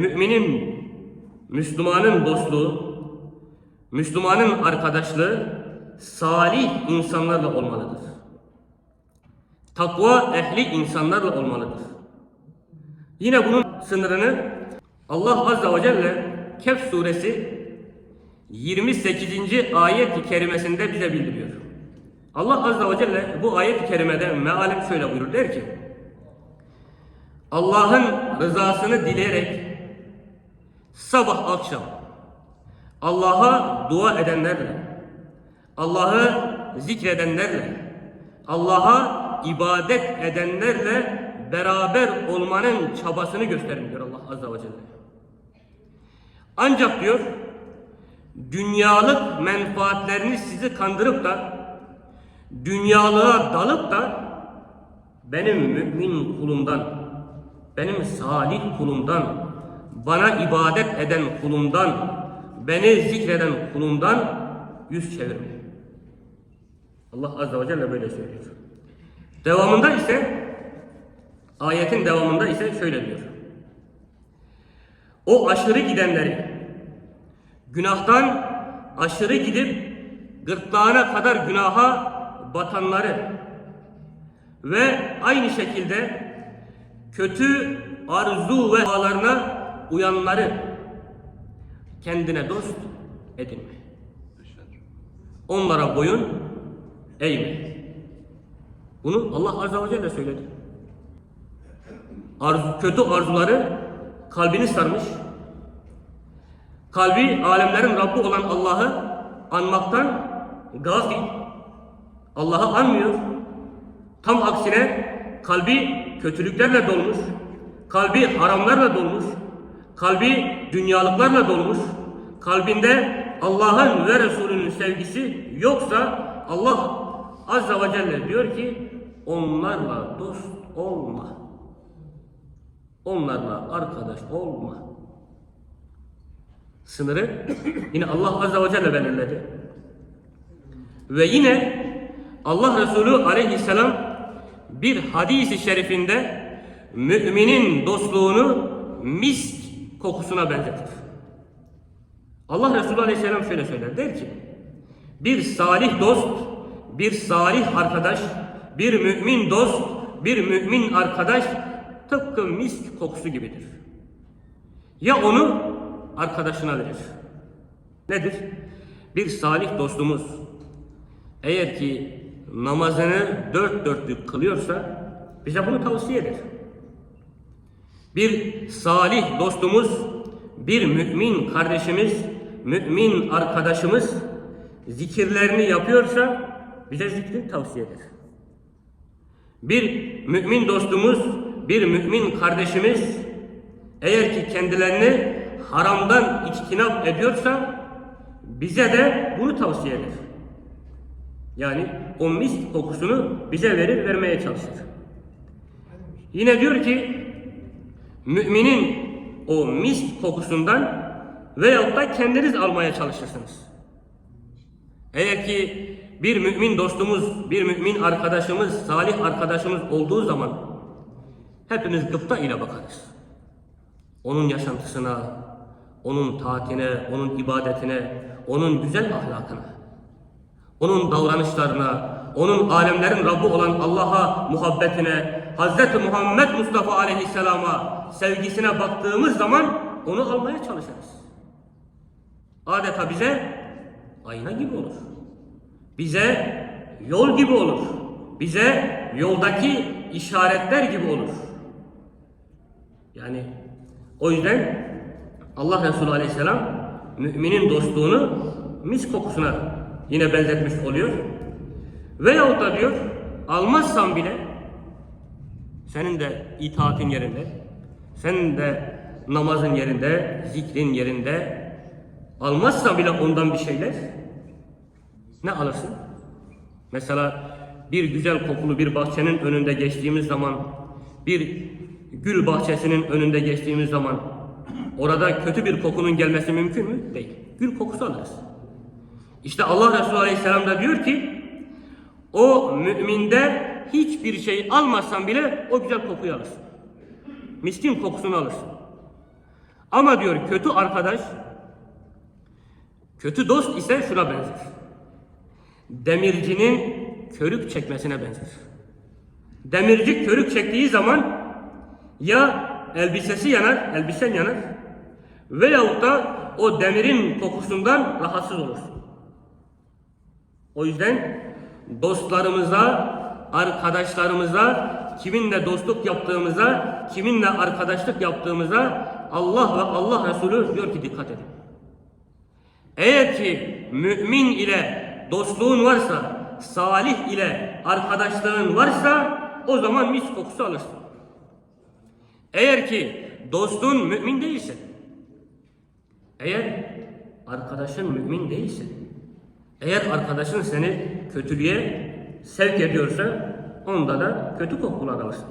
müminin, Müslümanın dostluğu, Müslümanın arkadaşlığı salih insanlarla olmalıdır. Takva ehli insanlarla olmalıdır. Yine bunun sınırını Allah Azze ve Celle Kehf suresi 28. ayet-i kerimesinde bize bildiriyor. Allah Azze ve Celle bu ayet-i kerimede mealim şöyle buyurur der ki Allah'ın rızasını dileyerek sabah akşam Allah'a dua edenlerle Allah'ı zikredenlerle Allah'a ibadet edenlerle beraber olmanın çabasını gösterin diyor Allah Azze ve Celle. Ancak diyor dünyalık menfaatlerini sizi kandırıp da dünyalığa dalıp da benim mümin kulumdan, benim salih kulumdan, bana ibadet eden kulumdan, beni zikreden kulumdan yüz çevirmeyin. Allah Azze ve Celle böyle söylüyor. Devamında ise ayetin devamında ise şöyle diyor. O aşırı gidenleri günahtan aşırı gidip gırtlağına kadar günaha batanları ve aynı şekilde kötü arzu ve havalarına uyanları kendine dost edinme. Onlara boyun eğme. Bunu Allah Azze ve Celle söyledi. Arzu, kötü arzuları kalbini sarmış. Kalbi alemlerin Rabbi olan Allah'ı anmaktan gafil. Allah'ı anmıyor. Tam aksine kalbi kötülüklerle dolmuş. Kalbi haramlarla dolmuş. Kalbi dünyalıklarla dolmuş. Kalbinde Allah'ın ve Resulünün sevgisi yoksa Allah Azze ve Celle diyor ki onlarla dost olma. Onlarla arkadaş olma. Sınırı yine Allah Azze ve Celle belirledi. Ve yine Allah Resulü aleyhisselam bir hadisi şerifinde müminin dostluğunu misk kokusuna benzetir. Allah Resulü aleyhisselam şöyle söyler der ki bir salih dost, bir salih arkadaş, bir mümin dost, bir mümin arkadaş tıpkı misk kokusu gibidir. Ya onu arkadaşına verir. Nedir? Bir salih dostumuz eğer ki namazını dört dörtlük kılıyorsa bize bunu tavsiye eder. Bir salih dostumuz, bir mümin kardeşimiz, mümin arkadaşımız zikirlerini yapıyorsa bize zikri tavsiye eder. Bir mümin dostumuz, bir mümin kardeşimiz eğer ki kendilerini haramdan içtinap ediyorsa bize de bunu tavsiye eder. Yani o misk kokusunu bize verir, vermeye çalışır. Yine diyor ki müminin o misk kokusundan veyahut da kendiniz almaya çalışırsınız. Eğer ki bir mümin dostumuz, bir mümin arkadaşımız, salih arkadaşımız olduğu zaman hepimiz gıpta ile bakarız. Onun yaşantısına, onun taatine, onun ibadetine, onun güzel ahlakına, onun davranışlarına, onun alemlerin Rabbi olan Allah'a muhabbetine, Hz. Muhammed Mustafa Aleyhisselam'a sevgisine baktığımız zaman onu almaya çalışırız. Adeta bize ayna gibi olur. Bize yol gibi olur. Bize yoldaki işaretler gibi olur. Yani o yüzden Allah Resulü Aleyhisselam müminin dostluğunu mis kokusuna yine benzetmiş oluyor. Veyahut da diyor almazsan bile senin de itaatin yerinde, senin de namazın yerinde, zikrin yerinde almazsan bile ondan bir şeyler ne alırsın? Mesela bir güzel kokulu bir bahçenin önünde geçtiğimiz zaman, bir gül bahçesinin önünde geçtiğimiz zaman orada kötü bir kokunun gelmesi mümkün mü? Değil. Gül kokusu alırız. İşte Allah Resulü Aleyhisselam da diyor ki o müminde hiçbir şey almazsan bile o güzel kokuyu alırsın. Miskin kokusunu alırsın. Ama diyor kötü arkadaş, kötü dost ise şuna benzer. Demircinin körük çekmesine benzer. Demirci körük çektiği zaman ya elbisesi yanar, elbisen yanar veyahut da o demirin kokusundan rahatsız olursun. O yüzden dostlarımıza, arkadaşlarımıza, kiminle dostluk yaptığımıza, kiminle arkadaşlık yaptığımıza Allah ve Allah Resulü diyor ki dikkat edin. Eğer ki mümin ile dostluğun varsa, salih ile arkadaşlığın varsa o zaman mis kokusu alırsın. Eğer ki dostun mümin değilse, eğer arkadaşın mümin değilse, eğer arkadaşın seni kötülüğe sevk ediyorsa onda da kötü kokular alırsın.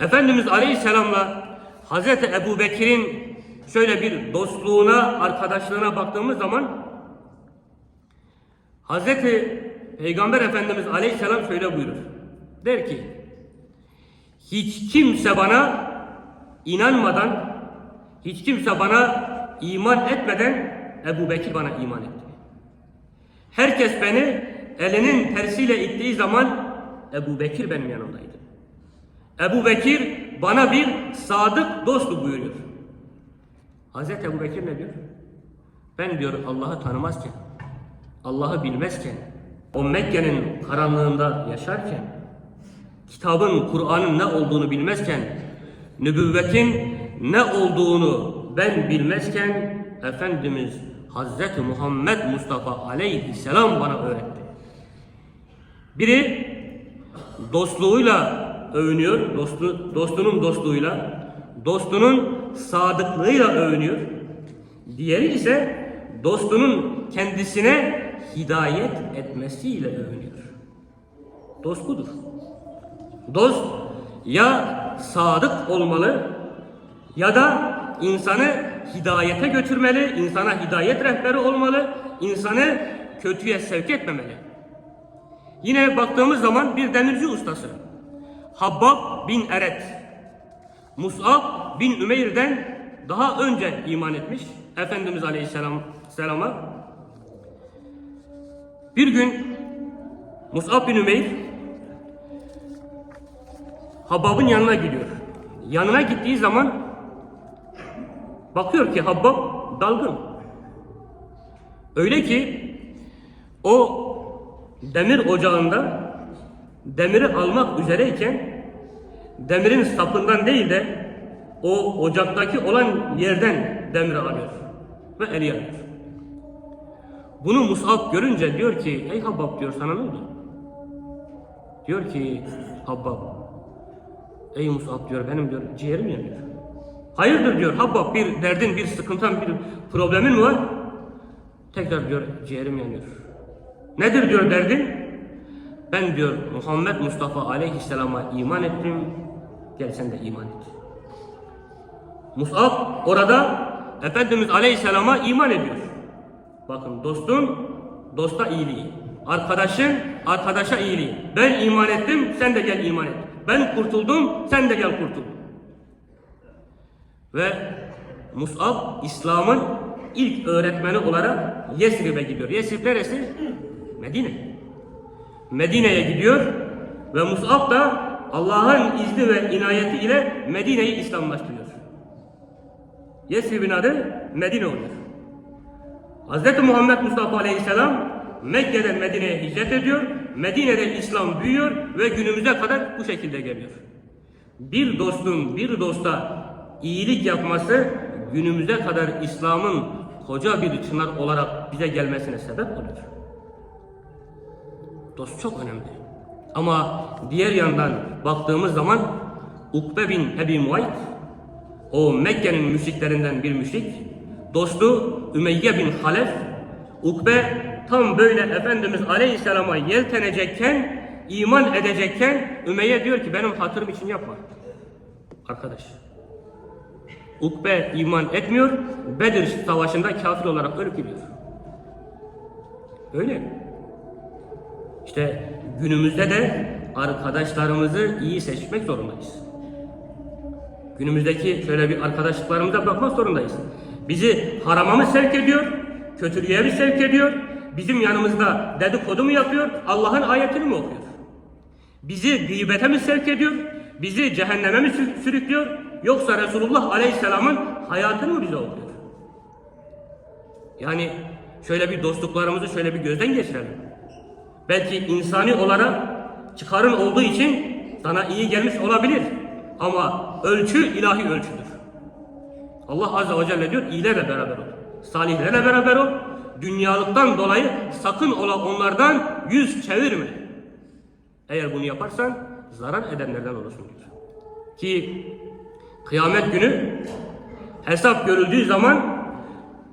Efendimiz Aleyhisselam'la Hazreti Ebu Bekir'in şöyle bir dostluğuna, arkadaşlığına baktığımız zaman Hazreti Peygamber Efendimiz Aleyhisselam şöyle buyurur. Der ki, hiç kimse bana inanmadan, hiç kimse bana iman etmeden Ebu Bekir bana iman etti. Herkes beni elinin tersiyle ittiği zaman Ebu Bekir benim yanımdaydı. Ebu Bekir bana bir sadık dostu buyuruyor. Hazreti Ebu Bekir ne diyor? Ben diyor Allah'ı tanımazken, Allah'ı bilmezken, o Mekke'nin karanlığında yaşarken, kitabın, Kur'an'ın ne olduğunu bilmezken, nübüvvetin ne olduğunu ben bilmezken, Efendimiz Hazreti Muhammed Mustafa aleyhisselam bana öğretti. Biri dostluğuyla övünüyor, dostu, dostunun dostluğuyla, dostunun sadıklığıyla övünüyor. Diğeri ise dostunun kendisine hidayet etmesiyle övünüyor. Dost budur. Dost ya sadık olmalı ya da insanı hidayete götürmeli, insana hidayet rehberi olmalı, insanı kötüye sevk etmemeli. Yine baktığımız zaman bir demirci ustası. Habbab bin Eret. Mus'ab bin Ümeyr'den daha önce iman etmiş Efendimiz Aleyhisselam selama. Bir gün Mus'ab bin Ümeyr Habbab'ın yanına gidiyor. Yanına gittiği zaman bakıyor ki Habbab dalgın. Öyle ki o demir ocağında demiri almak üzereyken demirin sapından değil de o ocaktaki olan yerden demiri alıyor ve eli yanıyor. Bunu Mus'ab görünce diyor ki ey Habbab diyor sana ne oldu? Diyor ki Habbab ey Mus'ab diyor benim diyor ciğerim yanıyor. Hayırdır diyor Habbab bir derdin bir sıkıntın bir problemin mi var? Tekrar diyor ciğerim yanıyor. Nedir diyor derdin? Ben diyor Muhammed Mustafa aleyhisselama iman ettim. Gel sen de iman et. Mus'ab orada Efendimiz aleyhisselama iman ediyor. Bakın dostun dosta iyiliği. Arkadaşın arkadaşa iyiliği. Ben iman ettim sen de gel iman et. Ben kurtuldum sen de gel kurtul. Ve Mus'ab İslam'ın ilk öğretmeni olarak Yesrib'e gidiyor. Yesrib neresi? Medine. Medine'ye gidiyor ve Mus'ab da Allah'ın izni ve inayeti ile Medine'yi İslamlaştırıyor. Yesrib'in adı Medine oluyor. Hz. Muhammed Mustafa Aleyhisselam Mekke'den Medine'ye hicret ediyor. Medine'de İslam büyüyor ve günümüze kadar bu şekilde geliyor. Bir dostun bir dosta iyilik yapması günümüze kadar İslam'ın koca bir çınar olarak bize gelmesine sebep oluyor. Dost çok önemli. Ama diğer yandan baktığımız zaman Ukbe bin Ebi Muayt o Mekke'nin müşriklerinden bir müşrik dostu Ümeyye bin Halef Ukbe tam böyle Efendimiz Aleyhisselam'a yeltenecekken iman edecekken Ümeyye diyor ki benim hatırım için yapma. Arkadaş Ukbe iman etmiyor Bedir savaşında kafir olarak ölüp gidiyor. Öyle. İşte günümüzde de arkadaşlarımızı iyi seçmek zorundayız. Günümüzdeki şöyle bir arkadaşlıklarımıza bakmak zorundayız. Bizi harama mı sevk ediyor? Kötülüğe mi sevk ediyor? Bizim yanımızda dedikodu mu yapıyor? Allah'ın ayetini mi okuyor? Bizi gıybete mi sevk ediyor? Bizi cehenneme mi sü- sürüklüyor? Yoksa Resulullah Aleyhisselam'ın hayatını mı bize okuyor? Yani şöyle bir dostluklarımızı şöyle bir gözden geçirelim. Belki insani olarak çıkarın olduğu için sana iyi gelmiş olabilir. Ama ölçü ilahi ölçüdür. Allah Azze ve Celle diyor iyilerle beraber ol. Salihlerle beraber ol. Dünyalıktan dolayı sakın ola onlardan yüz çevirme. Eğer bunu yaparsan zarar edenlerden olursun diyor. Ki kıyamet günü hesap görüldüğü zaman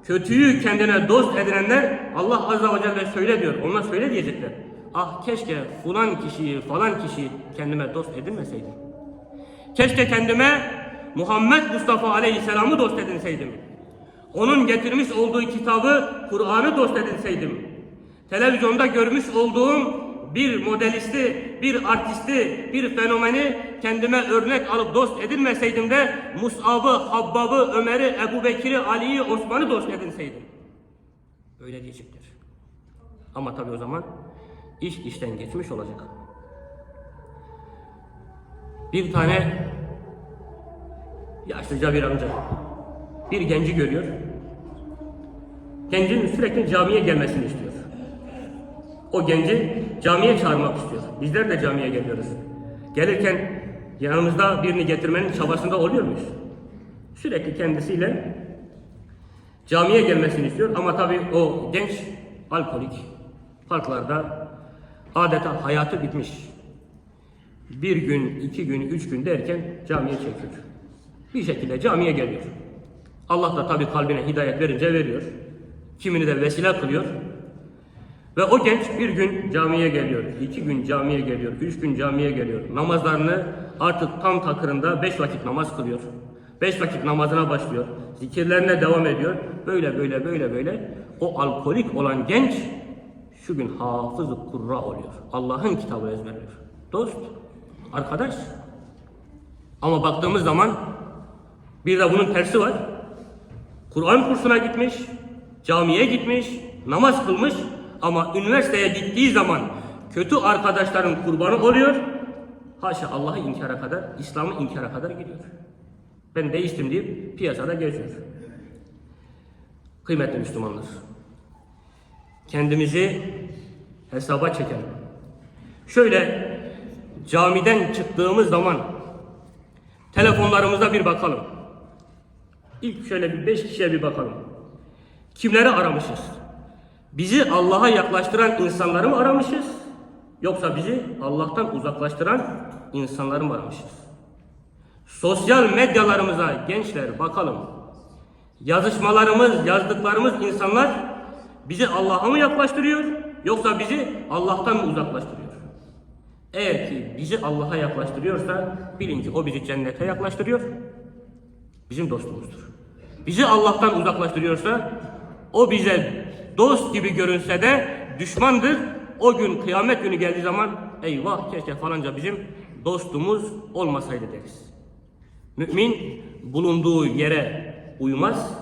kötüyü kendine dost edinenler Allah Azze ve Celle söyle diyor. Onlar söyle diyecekler. Ah keşke falan kişiyi falan kişiyi kendime dost edinmeseydim. Keşke kendime Muhammed Mustafa Aleyhisselam'ı dost edinseydim. Onun getirmiş olduğu kitabı, Kur'an'ı dost edinseydim. Televizyonda görmüş olduğum bir modelisti, bir artisti, bir fenomeni kendime örnek alıp dost edinmeseydim de Mus'ab'ı, Habbab'ı, Ömer'i, Ebu Bekir'i, Ali'yi, Osman'ı dost edinseydim. Öyle diyecekler. Ama tabii o zaman iş işten geçmiş olacak. Bir tane yaşlıca bir amca bir genci görüyor. Gencin sürekli camiye gelmesini istiyor. O genci camiye çağırmak istiyor. Bizler de camiye geliyoruz. Gelirken yanımızda birini getirmenin çabasında oluyor muyuz? Sürekli kendisiyle camiye gelmesini istiyor ama tabii o genç alkolik parklarda adeta hayatı bitmiş. Bir gün, iki gün, üç gün derken camiye çekiyor. Bir şekilde camiye geliyor. Allah da tabii kalbine hidayet verince veriyor. Kimini de vesile kılıyor. Ve o genç bir gün camiye geliyor, iki gün camiye geliyor, üç gün camiye geliyor. Namazlarını artık tam takırında beş vakit namaz kılıyor. Beş vakit namazına başlıyor. Zikirlerine devam ediyor. Böyle böyle böyle böyle. O alkolik olan genç şu gün hafız-ı kurra oluyor. Allah'ın kitabı ezberliyor. Dost, arkadaş. Ama baktığımız zaman bir de bunun tersi var. Kur'an kursuna gitmiş, camiye gitmiş, namaz kılmış ama üniversiteye gittiği zaman kötü arkadaşların kurbanı oluyor. Haşa Allah'ı inkara kadar, İslam'ı inkara kadar gidiyor. Ben değiştim deyip piyasada geziyor. Kıymetli Müslümanlar. Kendimizi hesaba çekelim. Şöyle camiden çıktığımız zaman telefonlarımıza bir bakalım. İlk şöyle bir beş kişiye bir bakalım. Kimleri aramışız? Bizi Allah'a yaklaştıran insanları mı aramışız? Yoksa bizi Allah'tan uzaklaştıran insanları mı aramışız? Sosyal medyalarımıza gençler bakalım. Yazışmalarımız, yazdıklarımız insanlar bizi Allah'a mı yaklaştırıyor? Yoksa bizi Allah'tan mı uzaklaştırıyor? Eğer ki bizi Allah'a yaklaştırıyorsa bilin ki o bizi cennete yaklaştırıyor. Bizim dostumuzdur. Bizi Allah'tan uzaklaştırıyorsa o bize dost gibi görünse de düşmandır. O gün kıyamet günü geldiği zaman eyvah keşke falanca bizim dostumuz olmasaydı deriz. Mümin bulunduğu yere uymaz,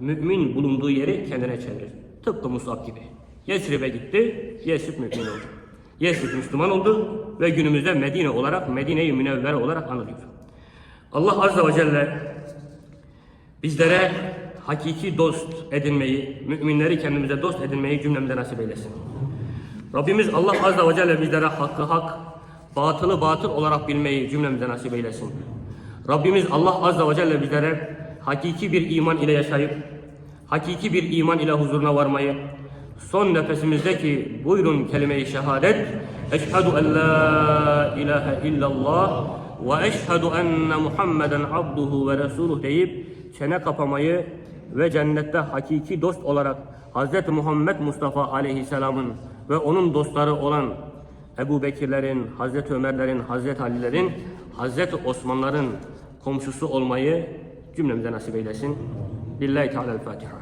mümin bulunduğu yeri kendine çevirir. Tıpkı Musab gibi. Yesrib'e gitti, Yesrib mümin oldu. Yesrib Müslüman oldu ve günümüzde Medine olarak, Medine-i Münevvere olarak anılıyor. Allah Azze ve Celle bizlere hakiki dost edinmeyi, müminleri kendimize dost edinmeyi cümlemize nasip eylesin. Rabbimiz Allah Azze ve Celle bizlere hakkı hak, batılı batıl olarak bilmeyi cümlemize nasip eylesin. Rabbimiz Allah Azze ve Celle bizlere hakiki bir iman ile yaşayıp, hakiki bir iman ile huzuruna varmayı, son nefesimizdeki buyurun kelime-i şehadet, eşhedü en la ilahe illallah ve eşhedü enne Muhammeden abduhu ve resuluh deyip çene kapamayı ve cennette hakiki dost olarak Hz. Muhammed Mustafa aleyhisselamın ve onun dostları olan Ebu Bekirlerin, Hz. Ömerlerin, Hz. Alilerin, Hz. Osmanların komşusu olmayı cümlemize nasip eylesin. Lillahi Teala'l-Fatiha.